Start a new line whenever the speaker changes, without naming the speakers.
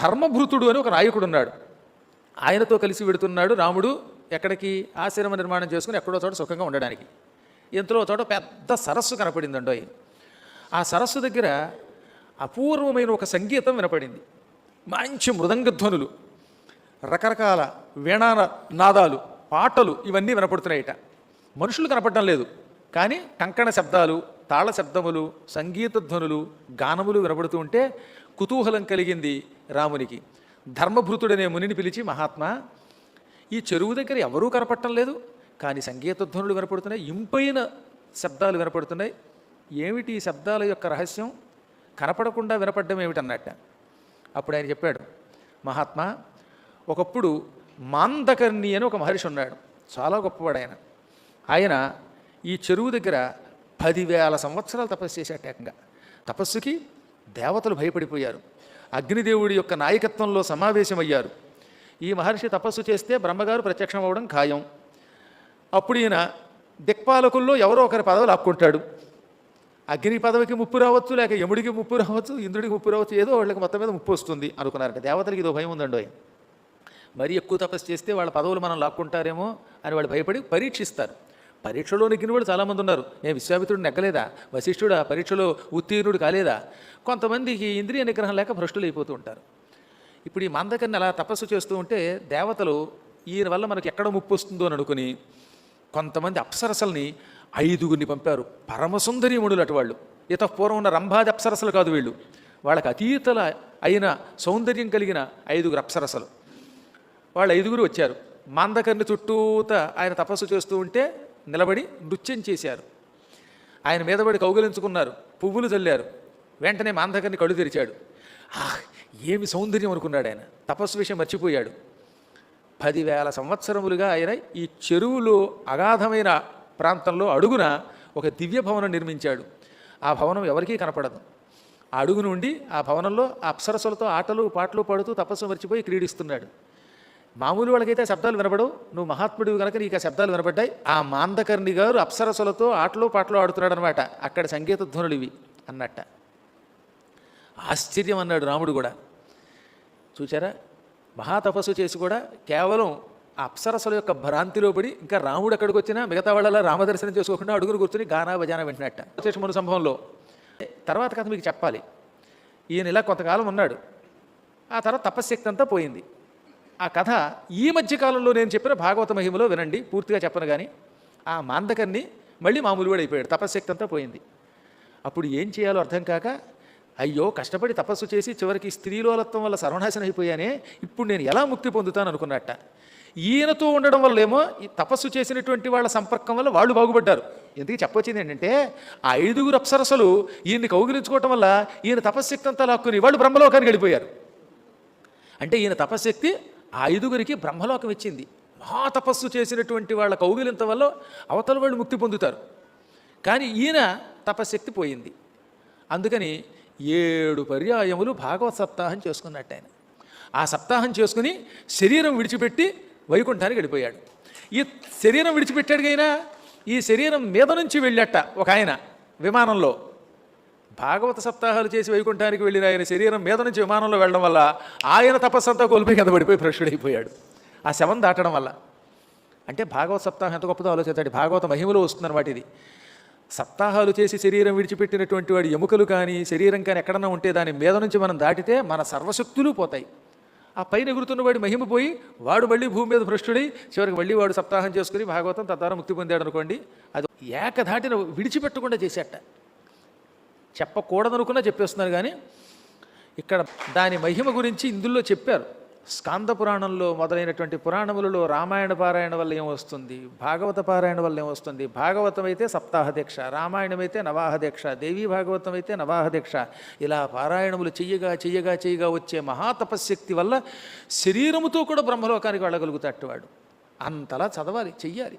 ధర్మభృతుడు అని ఒక నాయకుడు ఉన్నాడు ఆయనతో కలిసి వెడుతున్నాడు రాముడు ఎక్కడికి? ఆశ్రమ నిర్మాణం చేసుకుని ఎక్కడో చోట సుఖంగా ఉండడానికి. ఇంతలో చోట పెద్ద సరస్సు కనపడిందండో ఆ సరస్సు దగ్గర అపూర్వమైన ఒక సంగీతం వినపడింది. మంచి మృదంగధ్వనులు రకరకాల వీణా నాదాలు పాటలు ఇవన్నీ వినపడుతున్నాయట. మనుషులు కనపడటం లేదు కానీ కంకణ శబ్దాలు తాళ శబ్దములు సంగీత ధ్వనులు గానములు వినబడుతూ ఉంటే కుతూహలం కలిగింది రామునికి. ధర్మభృతుడనే మునిని పిలిచి మహాత్మా ఈ చెరువు దగ్గర ఎవరూ కనపడటం లేదు కానీ సంగీత ధ్వనులు వినపడుతున్నాయి ఇంపైన శబ్దాలు వినపడుతున్నాయి. ఏమిటి ఈ శబ్దాల యొక్క రహస్యం? కనపడకుండా వినపడడం ఏమిటన్నట్ట. అప్పుడు ఆయన చెప్పాడు మహాత్మా ఒకప్పుడు మాందకర్ణి అని ఒక మహర్షి ఉన్నాడు చాలా గొప్పవాడు ఆయన. ఆయన ఈ చెరువు దగ్గర పదివేల సంవత్సరాలు తపస్సు చేశాట ఏకంగా. తపస్సుకి దేవతలు భయపడిపోయారు. అగ్నిదేవుడి యొక్క నాయకత్వంలో సమావేశమయ్యారు. ఈ మహర్షి తపస్సు చేస్తే బ్రహ్మగారు ప్రత్యక్షం అవ్వడం ఖాయం. అప్పుడు ఈయన దిక్పాలకుల్లో ఎవరో ఒకరి పదవులు ఆపుకుంటాడు. అగ్ని పదవికి ముప్పు రావచ్చు లేక యముడికి ముప్పు రావచ్చు ఇంద్రుడికి ముప్పు రావచ్చు ఏదో వాళ్ళకి మొత్తం మీద ముప్పు వస్తుంది అనుకున్నారు. దేవతలకి ఇదో భయం ఉందండో మరీ ఎక్కువ తపస్సు చేస్తే వాళ్ళ పదవులు మనం లాక్కుంటారేమో అని వాళ్ళు భయపడి పరీక్షిస్తారు. పరీక్షలో నెగ్గిన వాళ్ళు చాలామంది ఉన్నారు నేను విశ్వామిత్రుడు నెగ్గలేదా? వశిష్ఠుడు ఆ పరీక్షలో ఉత్తీర్ణుడు కాలేదా? కొంతమందికి ఇంద్రియ నిగ్రహం లేక భ్రష్టులు అయిపోతూ ఉంటారు. ఇప్పుడు ఈ మందకర్ని అలా తపస్సు చేస్తూ ఉంటే దేవతలు ఈయన వల్ల మనకి ఎక్కడ ముప్పు వస్తుందో అని అనుకుని కొంతమంది అప్సరసల్ని ఐదుగురిని పంపారు. పరమసుందరీముడులు అటువాళ్ళు ఇతపూర్వం పూర్వం ఉన్న రంభాది అప్సరసలు కాదు వీళ్ళు. వాళ్ళకి అతీతల అయిన సౌందర్యం కలిగిన ఐదుగురు అప్సరసలు. వాళ్ళు ఐదుగురు వచ్చారు. మందకర్ని చుట్టూత ఆయన తపస్సు చేస్తూ ఉంటే నిలబడి నృత్యం చేశారు. ఆయన మీద పడి పువ్వులు చల్లారు. వెంటనే మాంధకర్ని కళ్ళు తెరిచాడు. ఆహ్ ఏమి సౌందర్యం అనుకున్నాడు ఆయన. తపస్సు విషయం మర్చిపోయాడు. పదివేల సంవత్సరములుగా ఆయన ఈ చెరువులో అగాధమైన ప్రాంతంలో అడుగున ఒక దివ్య భవనం నిర్మించాడు. ఆ భవనం ఎవరికీ కనపడదు. ఆ అడుగు నుండి ఆ భవనంలో అప్సరసులతో ఆటలు పాటలు పాడుతూ తపస్సు మర్చిపోయి క్రీడిస్తున్నాడు. మామూలు వాళ్ళకైతే ఆ శబ్దాలు వినపడవు నువ్వు మహాత్ముడివి కనుక నీకు ఆ శబ్దాలు వినపడ్డాయి ఆ మాందకర్ణి గారు అప్సరసులతో ఆటలు పాటలు ఆడుతున్నాడు అనమాట అక్కడ సంగీత ధ్వనులు ఇవి అన్నట్ట. ఆశ్చర్యం అన్నాడు రాముడు కూడా. చూచారా? మహాతపస్సు చేసి కూడా కేవలం ఆ యొక్క భ్రాంతిలో పడి ఇంకా రాముడు అక్కడికి వచ్చినా మిగతా వాళ్ళలా రామదర్శనం చేసుకోకుండా అడుగురు కూర్చుని గానా భజాన వింటున్నట్ట. వచ్చేసి సంభవంలో. తర్వాత కథ మీకు చెప్పాలి. ఈయన ఇలా కొంతకాలం ఉన్నాడు. ఆ తర్వాత తపశ్శక్తి అంతా పోయింది. ఆ కథ ఈ మధ్యకాలంలో నేను చెప్పిన భాగవత మహిమలో వినండి పూర్తిగా చెప్పను కానీ ఆ మాందకర్ని మళ్ళీ మామూలు కూడా అయిపోయాడు తపశ్శక్తి అంతా పోయింది. అప్పుడు ఏం చేయాలో అర్థం కాక అయ్యో కష్టపడి తపస్సు చేసి చివరికి స్త్రీలోలత్వం వల్ల సర్వనాశనం అయిపోయానే ఇప్పుడు నేను ఎలా ముక్తి పొందుతాను అనుకున్నట్ట. ఈయనతో ఉండడం వల్ల ఏమో ఈ తపస్సు చేసినటువంటి వాళ్ళ సంపర్కం వల్ల వాళ్ళు బాగుపడ్డారు. ఎందుకు చెప్పొచ్చింది ఏంటంటే ఆ ఐదుగురు అప్సరసలు ఈయన్ని కౌగిలించుకోవటం వల్ల ఈయన తపశ్శక్తి అంతా లాక్కుని వాళ్ళు బ్రహ్మలోకానికి వెళ్ళిపోయారు. అంటే ఈయన తపశ్శక్తి ఆ ఐదుగురికి బ్రహ్మలోకం ఇచ్చింది. మహా తపస్సు చేసినటువంటి వాళ్ళ కౌగిలింత వల్ల అవతల వాళ్ళు ముక్తి పొందుతారు. కానీ ఈయన తపశ్శక్తి పోయింది. అందుకని ఏడు పర్యాయములు భాగవత్ సప్తాహం చేసుకున్నట్టు ఆయన. ఆ సప్తాహం చేసుకుని శరీరం విడిచిపెట్టి వైకుంఠానికి వెళ్ళిపోయాడు. ఈ శరీరం విడిచిపెట్టాడు అయినా ఈ శరీరం మీద నుంచి వెళ్ళట ఒక ఆయన విమానంలో. భాగవత సప్తాహాలు చేసి వైకుంఠానికి వెళ్ళిన ఆయన శరీరం మీద నుంచి విమానంలో వెళ్ళడం వల్ల ఆయన తపస్సంతా కోల్పోయి కింద పడిపోయి భ్రష్టుడైపోయాడు. ఆ శవం దాటడం వల్ల. అంటే భాగవత సప్తాహం ఎంత గొప్పదో ఆలోచించండి. భాగవత మహిమలో వస్తుందన్నమాట ఇది. సప్తాహాలు చేసి శరీరం విడిచిపెట్టినటువంటి వాడి ఎముకలు కానీ శరీరం కానీ ఎక్కడన్నా ఉంటే దాని మీద నుంచి మనం దాటితే మన సర్వశక్తులు పోతాయి. ఆ పైన ఎగురుతున్న వాడి మహిమ పోయి వాడు మళ్ళీ భూమి మీద భ్రష్టుడై చివరికి మళ్ళీ వాడు సప్తాహం చేసుకుని భాగవతం తద్వారా ముక్తి పొందాడు అనుకోండి అది ఏకధాటిన విడిచిపెట్టకుండా చేసేట. చెప్పకూడదనుకున్నా చెప్పేస్తున్నారు కానీ ఇక్కడ దాని మహిమ గురించి ఇందులో చెప్పారు. స్కాంద పురాణంలో మొదలైనటువంటి పురాణములలో రామాయణ పారాయణ వల్ల ఏమొస్తుంది భాగవత పారాయణ వల్ల ఏమొస్తుంది భాగవతం అయితే సప్తాహ దీక్ష రామాయణం అయితే నవాహ దీక్ష దేవీ భాగవతం అయితే నవాహ దీక్ష ఇలా పారాయణములు చెయ్యగా చెయ్యగా చెయ్యగా వచ్చే మహాతపశక్తి వల్ల శరీరముతో కూడా బ్రహ్మలోకానికి వెళ్ళగలుగుతాడు వాడు. అంతలా చదవాలి చెయ్యాలి.